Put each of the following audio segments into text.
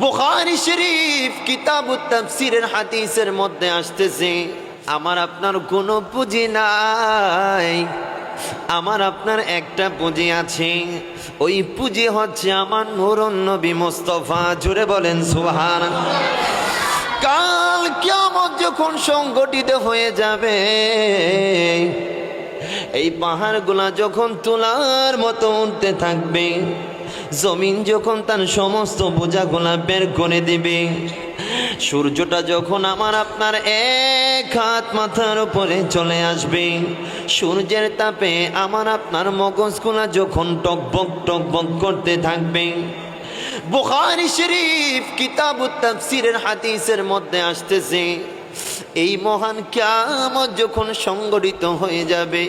বুখারী শরীফ কিতাব তাফসিরের হাদিসের মধ্যে আসতেছে, আমার আপনার কোনো পুঁজি নাই। আমার আপনার একটা পুঁজি আছে, ওই পুঁজি হচ্ছে আমার নুরন নবী মোস্তফা। জুড়ে বলেন সুবহান কাল কিয়ামত যখন সংগঠিত হয়ে যাবে, এই পাহাড়গুলা যখন তোলার মতো উঠতে থাকবে জমিন যখন তার সমস্ত বোঝাগুলা বের করে দিবে, সূর্যটা যখন আমার আপনার এক হাত মাথার উপরে চলে আসবে, সূর্যের তাপে আমার আপনার মগজগুলা যখন টকবক টকবক করতে থাকবে, বুখারী শরীফ কিতাব তাফসিরের হাদিসের মধ্যে আসতেছে, এই মহান কিয়ামত যখন সংগঠিত হয়ে যাবে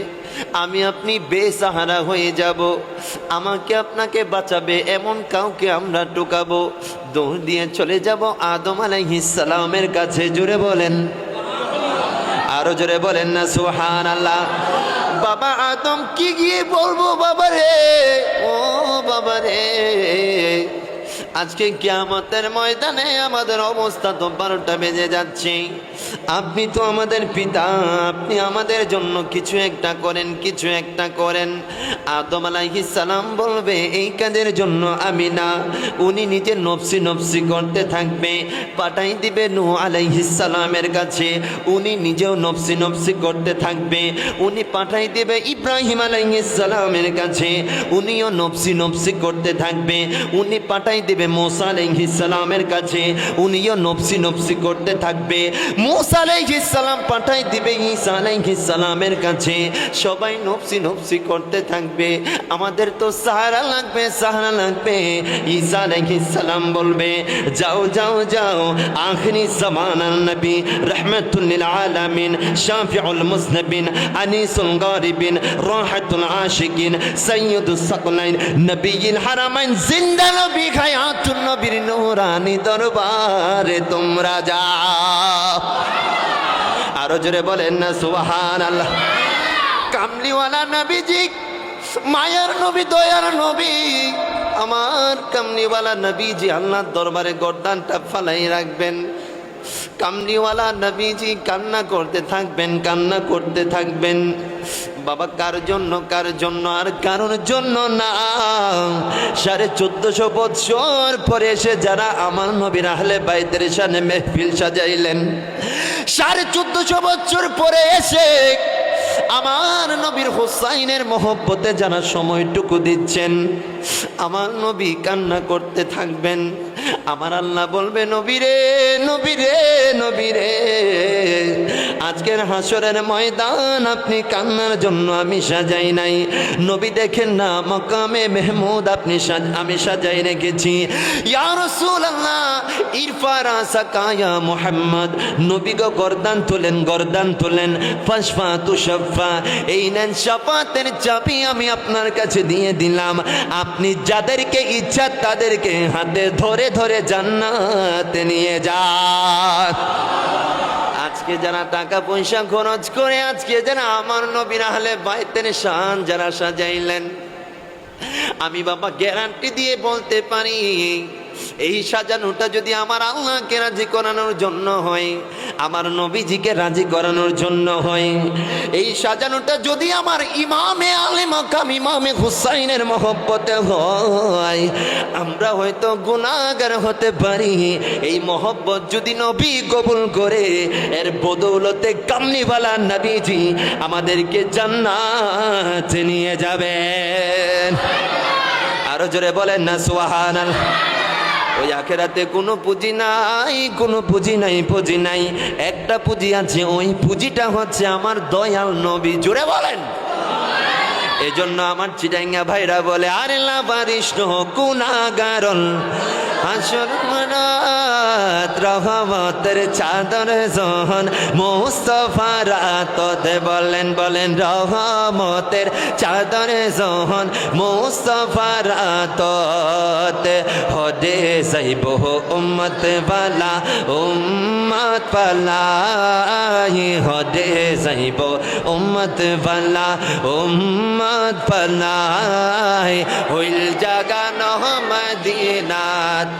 আমি আপনি বেসাহারা হয়ে যাব। আমাকে আপনাকে বাঁচাবে, এমন কাউকে আমরা টোকাবো দৌড় দিয়ে চলে যাব আদম আলাইহিস সালামের কাছে। জুড়ে বলেন। আরও জোরে বলেন না সুহান আল্লাহ বাবা আদম, কি গিয়ে বলব বাবা রে ও বাবা রে আজকে কিয়ামতের ময়দানে আমাদের অবস্থা তো বারোটা বেজে যাচ্ছে। আপনি তো আমাদের পিতা, আপনি আমাদের জন্য কিছু একটা করেন, কিছু একটা করেন। আদম সালাম বলবে, এই কাজের জন্য আমি না। উনি নিজে নফসি নফসি করতে থাকবে, পাঠাই দিবে আলাইহিস সালামের কাছে। উনি নিজেও নফসি নফসি করতে থাকবে। উনি পাঠাই দেবে ইব্রাহিম সালামের কাছে। উনিও নফসি নফসি করতে থাকবে। উনি পাঠাই দেবে মোসা সালামের কাছে। উনিও নফসি নফসি করতে থাকবে। মোসা সালাম পাঠাই দিবে আলাইহিস সালামের কাছে। সবাই নফসি নফসি করতে থাকবে। আমাদের তো সাহারা লাগবে সাহারা লাগবে। ঈসা সালাম বলবে, যাও যাও যাও, আখরি জামানার নবী, রহমাতুল লিল আলামিন, শাফিউল মুজনবিন আনিসুল গারিবিন, রাহাতুল আশিকিন, সাইয়্যিদুস সাকলাইন নবীল হারামাইন, জিন্দা নবী, হায়াতুন নবীর নূরানি দরবারে তোমরা যাও। আরও জোরে বলেন না সুবহান আল্লাহ কামলিওয়ালা নবীজি মায়ার নবী, দয়ার নবী, আমার কামলিওয়ালা নবীজি আল্লাহর দরবারে গর্দানটা ফালাই রাখবেন। কামলিওয়ালা নবীজি কান্না করতে থাকবেন, কান্না করতে থাকবেন। বাবা, কার জন্য কার জন্য, আর কারোর জন্য না। সাড়ে চোদ্দশো বৎসর পরে এসে যারা আমার নবীর আহলে বাইদের সামনে মেহফিল সাজাইলেন, সাড়ে চোদ্দশো বছর পরে এসে আমার নবীর হোসাইনের মহব্বতে যারা সময়টুকু দিচ্ছেন, আমার নবী কান্না করতে থাকবেন। আমার আল্লাহ বলবে, নবীরে নবীরে নবীরে। আজকের হাসরের ময়দান, আপনি কান্নার জন্য আমি সাজাই নাই। নবী দেখেন না, মকামে মেহমুদ আপনি আমি সাজাই রেখেছি। ইয়া রাসূলুল্লাহ মুহাম্মদ। নবী গো, গর্দান তোলেন গর্দান তোলেন। ফাসফা তুশাফা এই নেন শাফাতের চাবি আমি আপনার কাছে দিয়ে দিলাম। আপনি যাদেরকে ইচ্ছা তাদেরকে হাতে ধরে ধরে জান্নাতে নিয়ে যান। আজকে যারা টাকা পয়সা খরচ করে আজকে যারা আমার নবীর আহলে বাইতেন শান যারা সাজাইলেন। আমি বাবা গ্যারান্টি দিয়ে বলতে পারি, এই সাজানোটা যদি আমার আল্লাহকে রাজি করানোর জন্য হয় আমার নবীজিকে রাজি করানোর জন্য হয়। এই সাজানোটা যদি আমার ইমামে আলে মাকাম, ইমামে হুসাইনের মহব্বতে হয়, আমরা হয়তো গুণাগার হতে পারি। এই মহব্বত যদি নবী কবুল করে, এর বদৌলতে কামনিওয়ালা নবীজি আমাদেরকে জান্নাতে নিয়ে যাবেন। আরও জোরে বলেন না সোহান ওই আখেরাতে কোনো পুঁজি নাই, কোনো পুঁজি নাই পুঁজি নাই। একটা পুঁজি আছে, ওই পুঁজিটা হচ্ছে আমার দয়াল নবী। জুড়ে বলেন। এজন্য আমার চিটাঙ্গা ভাইরা বলে, আরে লাভারিষ্ণ গুনাগারল হাসর মনাত, রহমতের চাদর জহন। মোস্তফা রাততে বলেন বলেন, রহমতের চাদর জহন। মোস্তফা রাততে হদে যাইব উম্মত বালা, উম্মত পালাই হদে যাইব উম্মত বালা, উম্মত পালাই হইল জাগানো মদিনাত